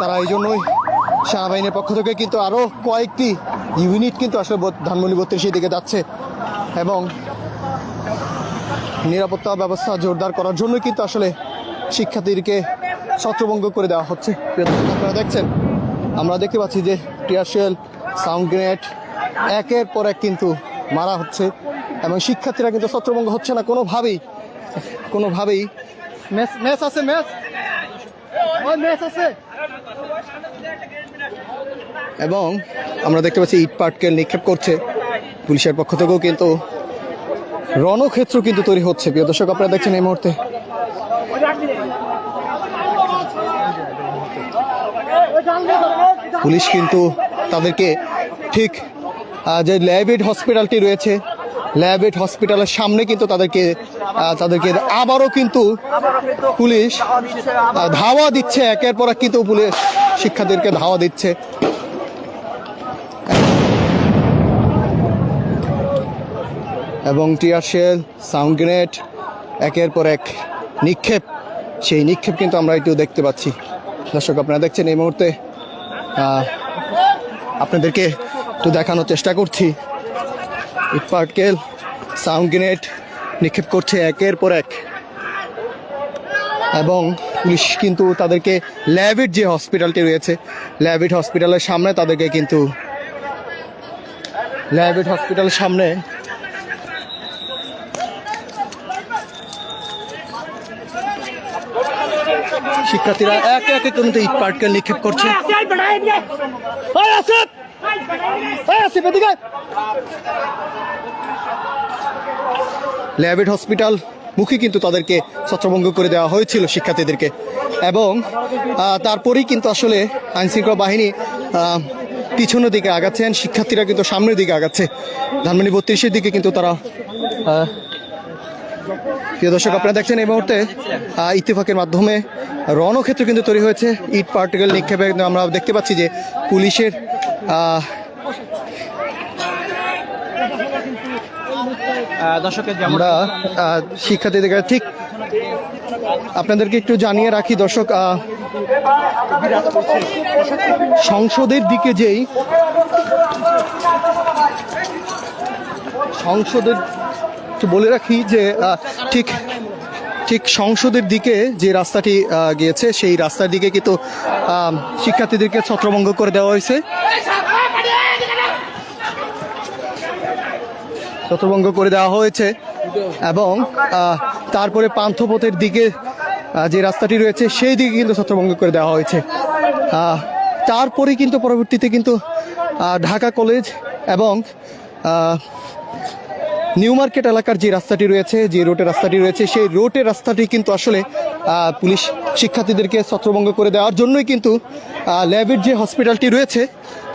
তারা এই জন্যই সেনাবাহিনীর পক্ষ থেকে কিন্তু আরও কয়েকটি ইউনিট কিন্তু আসলে ধানমন্ডি বত্রিশের দিকে যাচ্ছে এবং নিরাপত্তা ব্যবস্থা জোরদার করার জন্য কিন্তু আসলে শিক্ষার্থীদেরকে ছত্রভঙ্গ করে দেওয়া হচ্ছে। আপনারা দেখছেন, আমরা দেখতে পাচ্ছি যে টিয়ারশেল সাউন্ড গ্রেনেড একের পর এক কিন্তু মারা হচ্ছে এবং শিক্ষার্থীরা কিন্তু ছত্রভঙ্গ হচ্ছে না। কোনোভাবেই কোনোভাবেই। ম্যাচ ম্যাচ আছে ম্যাচ ম্যাচ আছে। এবং আমরা দেখতে পাচ্ছি ইট পাটকেল নিক্ষেপ করছে পুলিশের পক্ষ থেকেও কিন্তু রণক্ষেত্র কিন্তু তৈরি হচ্ছে। প্রিয় দর্শক, আপনারা দেখছেন এই মুহূর্তে। পুলিশ কিন্তু তাদেরকে ঠিক যে ল্যাবেড হসপিটালটি রয়েছে, ল্যাবেড হসপিটালের সামনে কিন্তু তাদেরকে তাদেরকে আবারও কিন্তু পুলিশ ধাওয়া দিচ্ছে। একের পর এক কিন্তু পুলিশ শিক্ষার্থীদেরকে ধাওয়া দিচ্ছে। এবং টিয়ার শেল, সাউন্ড গ্রেনেড, একের পর এক নিক্ষেপ। সেই নিক্ষেপ কিন্তু আমরা একটু দেখতে পাচ্ছি। দর্শক, আপনারা দেখছেন এই মুহূর্তে আপনাদেরকে একটু দেখানোর চেষ্টা করছি। ইট পার্কেল সাউন্ড গ্রেনেড নিক্ষেপ করছে একের পর এক। এবং পুলিশ কিন্তু তাদেরকে ল্যাবিট যে হসপিটালটি রয়েছে ল্যাবিট হসপিটালের সামনে তাদেরকে কিন্তু ল্যাবিট হসপিটালের সামনে শিক্ষার্থীরা একে একে কিন্তু ইট পার্কেল নিক্ষেপ করছে। ল্যাবেড হসপিটাল মুখে কিন্তু তাদেরকে ছত্রভঙ্গ করে দেওয়া হয়েছিল শিক্ষার্থীদেরকে। এবং তারপরেই কিন্তু আসলে আইনশৃঙ্খলা বাহিনী পিছনের দিকে আগাচ্ছেন। শিক্ষার্থীরা কিন্তু সামনের দিকে আগাচ্ছে। ধানমন্ডি বত্রিশের দিকে কিন্তু তারা প্রিয় দর্শক আপনারা দেখছেন এই মুহূর্তে ইত্তেফাকের মাধ্যমে রণক্ষেত্র কিন্তু তৈরি হয়েছে। ইট পার্টিকেল নিক্ষেপে কিন্তু আমরা দেখতে পাচ্ছি যে পুলিশের আমরা শিক্ষার্থীদের ঠিক আপনাদেরকে একটু জানিয়ে রাখি দর্শক সংসদের দিকে যেই সংসদের একটু বলে রাখি যে ঠিক ঠিক সংসদের দিকে যে রাস্তাটি গিয়েছে, সেই রাস্তার দিকে কিন্তু শিক্ষার্থীদেরকে ছত্রভঙ্গ করে দেওয়া হয়েছে। ছত্রভঙ্গ করে দেওয়া হয়েছে এবং তারপরে পান্থপথের দিকে যে রাস্তাটি রয়েছে, সেই দিকে কিন্তু ছত্রভঙ্গ করে দেওয়া হয়েছে। তারপরে কিন্তু পরবর্তীতে কিন্তু ঢাকা কলেজ এবং নিউ মার্কেট এলাকার যে রাস্তাটি রয়েছে, যে রোডের রাস্তাটি রয়েছে, সেই রোডের রাস্তাটি কিন্তু আসলে পুলিশ শিক্ষার্থীদেরকে ছত্রভঙ্গ করে দেওয়ার জন্যই কিন্তু ল্যাবের যে হসপিটালটি রয়েছে,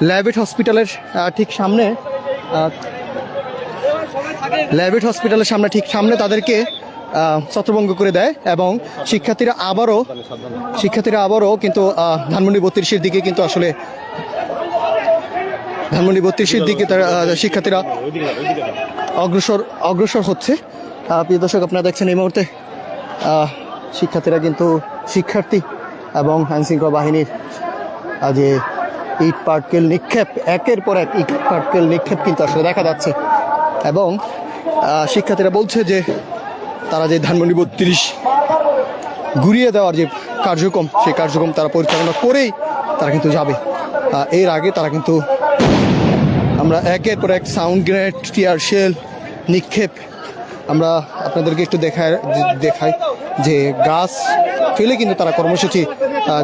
ল্যাবেট হসপিটালের ঠিক সামনে ল্যাবেট হসপিটালের সামনে, ঠিক সামনে তাদেরকে ছত্রভঙ্গ করে দেয় এবং শিক্ষার্থীরা আবারও শিক্ষার্থীরা আবারও কিন্তু ধানমন্ডি বত্রিশের দিকে কিন্তু আসলে, ধানমন্ডি বত্রিশের দিকে তারা শিক্ষার্থীরা অগ্রসর অগ্রসর হচ্ছে। প্রিয় দর্শক, আপনারা দেখছেন এই মুহূর্তে শিক্ষার্থীরা কিন্তু শিক্ষার্থী এবং আইনশৃঙ্খলা বাহিনীর যে ইট পাটকেল নিক্ষেপ, একের পর এক ইট পাটকেল নিক্ষেপ কিন্তু আসলে দেখা যাচ্ছে। এবং শিক্ষার্থীরা বলছে যে, তারা যে ধানমন্ডি বত্রিশ ঘুরিয়ে দেওয়ার যে কার্যক্রম, সেই কার্যক্রম তারা পরিচালনা করেই তারা কিন্তু যাবে। এর আগে তারা কিন্তু আমরা একের পর এক সাউন্ড গ্রেনেড টিয়ার শেল নিক্ষেপ আমরা আপনাদেরকে একটু দেখায়, দেখাই যে গাছ ফেলে কিন্তু তারা কর্মসূচি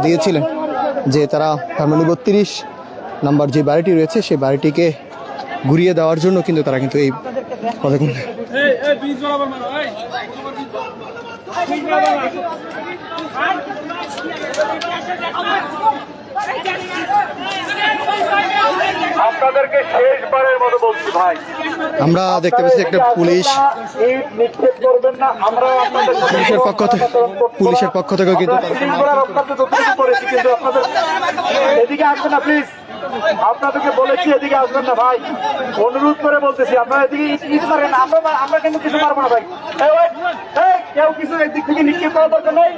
দিয়েছিলেন, যে তারা ধানমন্ডি বত্রিশ নাম্বার যে বাড়িটি রয়েছে, সেই বাড়িটিকে ঘুরিয়ে দেওয়ার জন্য কিন্তু তারা কিন্তু এই পদক্ষেপ। আপনাদেরকে শেষবারের মতো বলছি ভাই। আমরা দেখতে পাচ্ছি একটা পুলিশ। পুলিশের পক্ষ থেকে পুলিশের পক্ষ থেকেও কিন্তু এদিকে আসবেন না প্লিজ আপনাদেরকে বলেছি এদিকে আসবেন না ভাই? অনুরোধ করে বলতেছি আপনারা এদিকে ইট ইট করেন আমরা আমরা কিন্তু কিছু পারব না ভাই। কেউ কিছু দিক থেকে নিক্ষেপ করার দরকার নেই।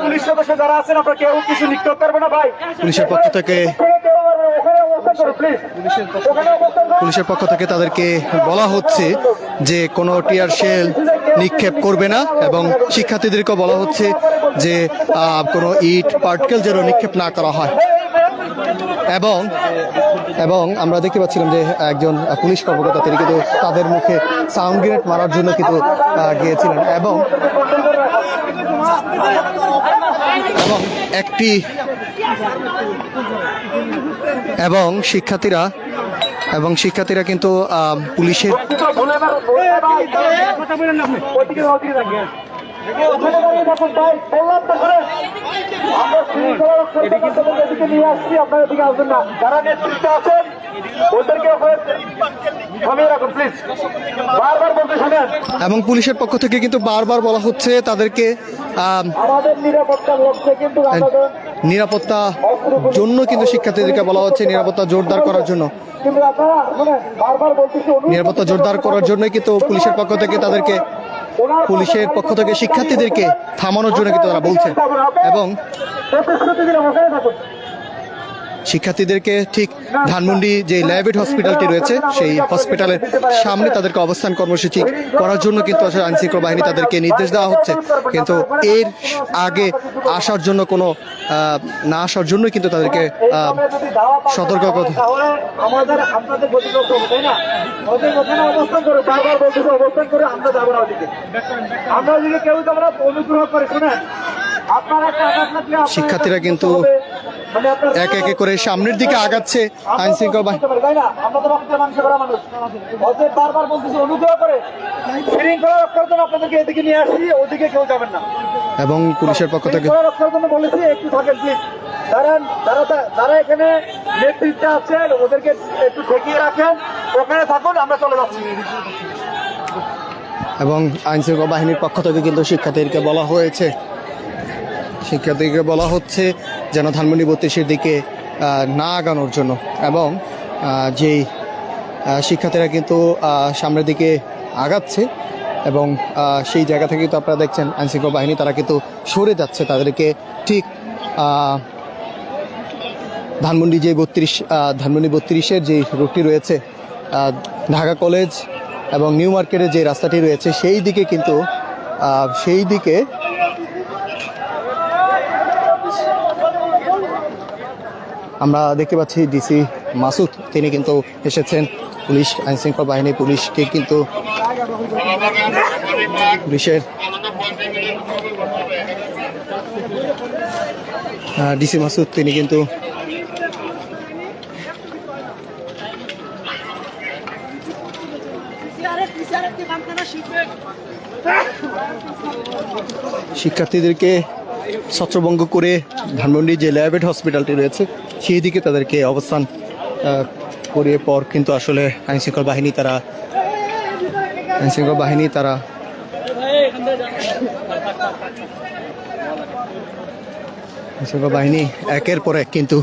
পুলিশ সদস্য যারা আছেন আপনারা কেউ কিছু নিক্ষেপ করবে না ভাই। পুলিশের পক্ষ থেকে পুলিশের পক্ষ থেকে তাদেরকে বলা হচ্ছে যে কোনো টিয়ার শেল নিক্ষেপ করবে না এবং শিক্ষার্থীদেরকেও বলা হচ্ছে যে আহ, কোনো ইট পার্টিকেল যেন নিক্ষেপ না করা হয়। এবং এবং আমরা দেখতে পাচ্ছিলাম যে একজন পুলিশ কর্মকর্তা তিনি কিন্তু তাদের মুখে সাউন্ড গ্রেনেড মারার জন্য কিন্তু গিয়েছিলেন এবং এবং একটি এবং শিক্ষার্থীরা এবং শিক্ষার্থীরা কিন্তু পুলিশের এবং পুলিশের পক্ষ থেকে কিন্তু বারবার বলা হচ্ছে তাদেরকে নিরাপত্তা জন্য কিন্তু শিক্ষার্থীদেরকে বলা হচ্ছে নিরাপত্তা জোরদার করার জন্য। নিরাপত্তা জোরদার করার জন্যই কিন্তু পুলিশের পক্ষ থেকে তাদেরকে পুলিশের পক্ষ থেকে শিক্ষার্থীদেরকে থামানোর জন্য কিন্তু তারা বলছে। এবং প্রতিশ্রুতি দিলাম ওখানে থাকুন শিক্ষার্থীদেরকে ঠিক ধানমন্ডি যে ল্যাবেট হসপিটালটি রয়েছে সেই হসপিটালের সামনে তাদেরকে অবস্থান কর্মসূচি করার জন্য কিন্তু আসলে আইন শৃঙ্খলা বাহিনী তাদেরকে নির্দেশ দেওয়া হচ্ছে। কিন্তু এর আগে আসার জন্য কোনো না আসার জন্যই কিন্তু তাদেরকে সতর্ক কথা আমাদের আপনাদের গতিরোধ হবে তাই না? অবস্থান করে বারবার অবস্থান করে আমরা যাব না ওদিকে। আমরা ওদিকে কেউ অনুগ্রহ করে শুনেন। আপনারা একটা আঘাত লাগলে আপনারা শিক্ষার্থীরা কিন্তু এক একে করে সামনের দিকে আগাচ্ছে আইন শৃঙ্খলা বাহিনী তাই না? আমরা তো রক্তের মানুষ করা মানুষ। ওদের বারবার বলতেছে অনুগ্রহ করে শৃঙ্খলা রক্ষার জন্য আপনাদেরকে এদিকে নিয়ে আসি ওদিকে কেউ যাবেন না। এবং পুলিশের পক্ষ থেকে শৃঙ্খলা রক্ষার জন্য বলেছি একটু থাকেন প্লিজ দাঁড়ান যারা যারা এখানে নেতৃত্বে আছেন ওদেরকে একটু ঠেকিয়ে রাখেন। ওখানে থাকুন আমরা চলে যাচ্ছি। এবং আইন শৃঙ্খলা বাহিনীর পক্ষ থেকে কিন্তু শিক্ষার্থীদেরকে বলা হয়েছে। শিক্ষার্থীদেরকে বলা হচ্ছে যেন ধানমন্ডি বত্রিশের দিকে না আগানোর জন্য। এবং যেই শিক্ষার্থীরা কিন্তু সামনের দিকে আগাচ্ছে এবং সেই জায়গা থেকে কিন্তু আপনারা দেখছেন আইন শৃঙ্খলা বাহিনী, তারা কিন্তু সরে যাচ্ছে তাদেরকে ঠিক ধানমন্ডি যে বত্রিশ ধানমন্ডি বত্রিশের যে রুটটি রয়েছে ঢাকা কলেজ এবং নিউ মার্কেটের যে রাস্তাটি রয়েছে, সেই দিকে কিন্তু সেই দিকে আমরা দেখতে পাচ্ছি ডিসি মাসুদ, তিনি কিন্তু এসেছেন। পুলিশ আইন শৃঙ্খলা বাহিনী, পুলিশকে কিন্তু পুলিশের ডিসি মাসুদ, তিনি কিন্তু শিক্ষার্থীদেরকে ছত্রভঙ্গ করে ধানমন্ডি যে ল্যাবেট হসপিটালটি রয়েছে, সেই দিকে তাদেরকে অবস্থান করিয়ে পর কিন্তু আসলে আইন শৃঙ্খলা বাহিনী তারা আইন শৃঙ্খলা বাহিনী তারা আইন শৃঙ্খলা বাহিনী একের পর এক কিন্তু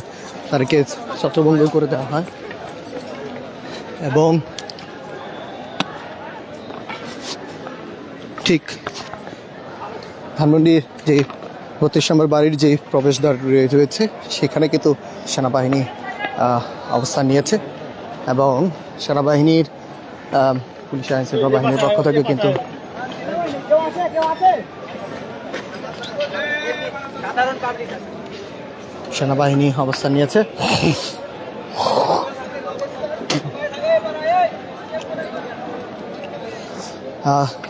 তাদেরকে ছত্রভঙ্গ করে দেওয়া হয়। এবং ঠিক ধানমন্ডির যে বত্রিশ বাড়ির যে প্রবেশদ্বার রয়েছে, সেখানে কিন্তু সেনাবাহিনী অবস্থান নিয়েছে এবং সেনাবাহিনীর পুলিশ আইন শৃঙ্খলা বাহিনীর পক্ষ থেকে কিন্তু সেনাবাহিনী অবস্থান নিয়েছে।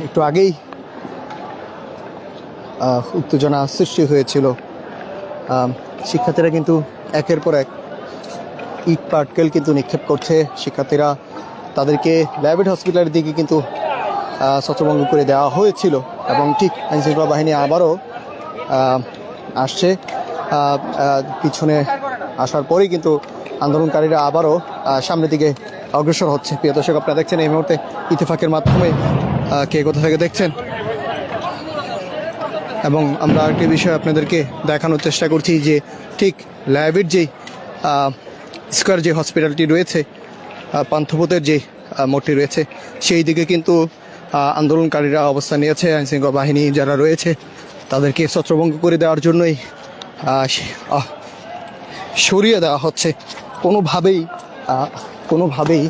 একটু আগেই উত্তেজনা সৃষ্টি হয়েছিল। শিক্ষার্থীরা কিন্তু একের পর এক ইট পার্টকেল কিন্তু নিক্ষেপ করছে। শিক্ষার্থীরা তাদেরকে ল্যাবেট হসপিটালের দিকে কিন্তু ছত্রভঙ্গ করে দেওয়া হয়েছিল এবং ঠিক আইন শৃঙ্খলা বাহিনী আবারও আসছে। পিছনে আসার পরেই কিন্তু আন্দোলনকারীরা আবারও সামনের দিকে অগ্রসর হচ্ছে। প্রিয় দর্শক, আপনারা দেখছেন এই মুহূর্তে ইতিফাকের মাধ্যমে কে কোথা থেকে দেখছেন? এবং আমরা আরেকটি বিষয় আপনাদেরকে দেখানোর চেষ্টা করছি যে ঠিক ল্যাবের যে স্কোয়ার যে হসপিটালটি রয়েছে পান্থপথের যে মোড়টি রয়েছে, সেই দিকে কিন্তু আন্দোলনকারীরা অবস্থান নিয়েছে, আইনশৃঙ্খলা বাহিনী যারা রয়েছে, তাদেরকে ছত্রভঙ্গ করে দেওয়ার জন্যই সরিয়ে দেওয়া হচ্ছে। কোনোভাবেই কোনোভাবেই